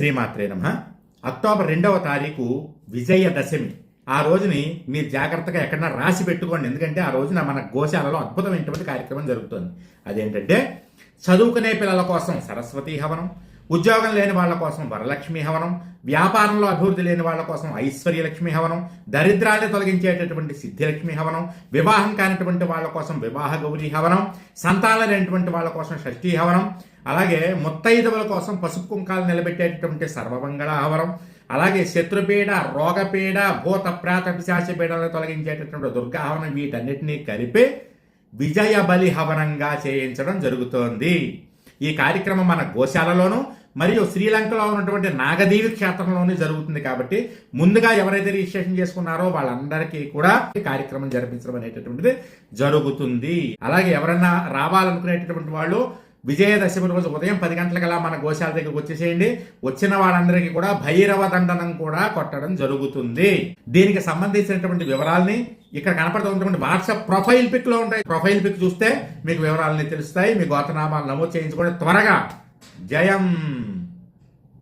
శ్రీమాత్రే నమ. అక్టోబర్ రెండవ తారీఖు విజయదశమి ఆ రోజుని మీరు జాగ్రత్తగా ఎక్కడన్నా రాసి పెట్టుకోండి. ఎందుకంటే ఆ రోజున మన గోశాలలో అద్భుతమైనటువంటి కార్యక్రమం జరుగుతుంది. అదేంటంటే చదువుకునే పిల్లల కోసం సరస్వతి హవనం ఉద్యోగం లేని వాళ్ళ కోసం వరలక్ష్మి హవనం వ్యాపారంలో అభివృద్ధి లేని వాళ్ళ కోసం ఐశ్వర్యలక్ష్మి హవనం దరిద్రాన్ని తొలగించేటటువంటి సిద్ధిలక్ష్మి హవనం వివాహం కానిటువంటి వాళ్ళ కోసం వివాహ గౌరీ హవనం సంతానం లేనటువంటి వాళ్ళ కోసం షష్ఠీ హవనం అలాగే ముత్తైదవుల కోసం పసుపు కుంకాలు నిలబెట్టేటటువంటి సర్వమంగళ ఆవరం అలాగే శత్రుపీడ రోగపీడ భూత ప్రాత పిశాచ పీడలను తొలగించేటటువంటి దుర్గాహవనం వీటన్నిటినీ కలిపి విజయ బలి హవనంగా చేయించడం జరుగుతోంది. ఈ కార్యక్రమం మన గోశాలలోను మరియు శ్రీలంకలో ఉన్నటువంటి నాగదేవి క్షేత్రంలోనే జరుగుతుంది కాబట్టి ముందుగా ఎవరైతే రిజిస్ట్రేషన్ చేసుకున్నారో వాళ్ళందరికీ కూడా కార్యక్రమం జరిపించడం అనేటటువంటిది జరుగుతుంది. అలాగే ఎవరన్నా రావాలనుకునేటటువంటి వాళ్ళు విజయదశమి రోజు ఉదయం పది గంటలకలా మన గోశాల దగ్గరకు వచ్చేసేయండి. వచ్చిన వాళ్ళందరికీ కూడా భైరవ దండనం కూడా కొట్టడం జరుగుతుంది. దీనికి సంబంధించినటువంటి వివరాల్ని ఇక్కడ కనపడుతున్నటువంటి వాట్సాప్ ప్రొఫైల్ పిక్లో ఉంటాయి. ప్రొఫైల్ పిక్ చూస్తే మీకు వివరాలని తెలుస్తాయి. మీ గోతనామాలు నమోదు చేయించుకోండి త్వరగా జయం.